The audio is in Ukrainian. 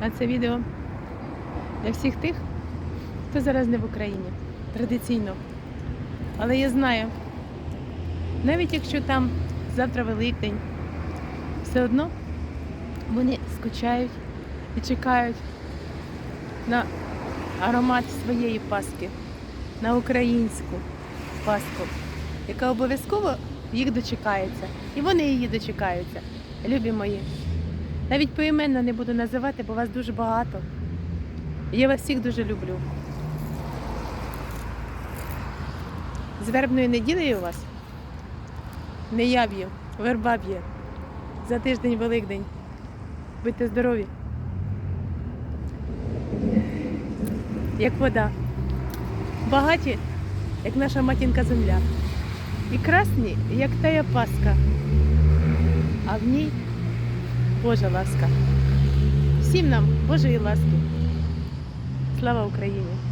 А це відео для всіх тих, хто зараз не в Україні. Традиційно. Але я знаю, навіть якщо там завтра Великдень, все одно вони скучають і чекають на аромат своєї паски, на українську паску, яка обов'язково їх дочекається. І вони її дочекаються. Любі мої. Навіть поіменно не буду називати, бо вас дуже багато. Я вас всіх дуже люблю. З вербною неділею у вас не я б'ю, верба б'є. За тиждень Великдень. Будьте здорові. Як вода. Багаті, як наша матінка земля. І красні, як тая паска. А в ній Божа ласка. Всім нам Божої ласки. Слава Україні!